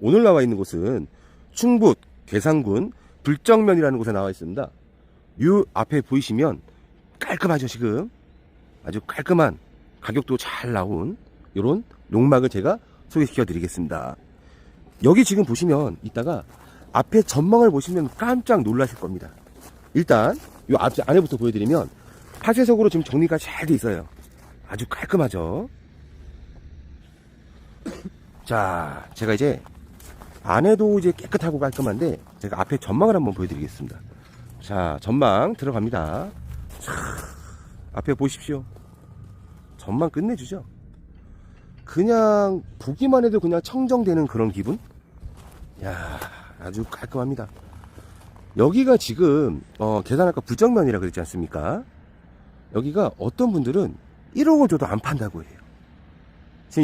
오늘 나와 있는 곳은 충북 괴산군 불정면이라는 곳에 나와 있습니다. 이 앞에 보이시면 깔끔하죠 지금 아주 깔끔한 가격도 잘 나온 이런 농막을 제가 소개시켜 드리겠습니다. 여기 지금 보시면 이따가 앞에 전망을 보시면 깜짝 놀라실 겁니다. 일단 이 앞 안에부터 보여드리면 파쇄석으로 지금 정리가 잘 돼 있어요. 아주 깔끔하죠. 자, 제가 이제 안에도 이제 깨끗하고 깔끔한데 제가 앞에 전망을 한번 보여드리겠습니다. 자, 전망 들어갑니다. 자, 앞에 보십시오. 전망 끝내주죠. 그냥 보기만 해도 그냥 청정되는 그런 기분? 야, 아주 깔끔합니다. 여기가 지금 어, 계산할까 불정면이라 그랬지 않습니까? 여기가 어떤 분들은 1억을 줘도 안 판다고 해요.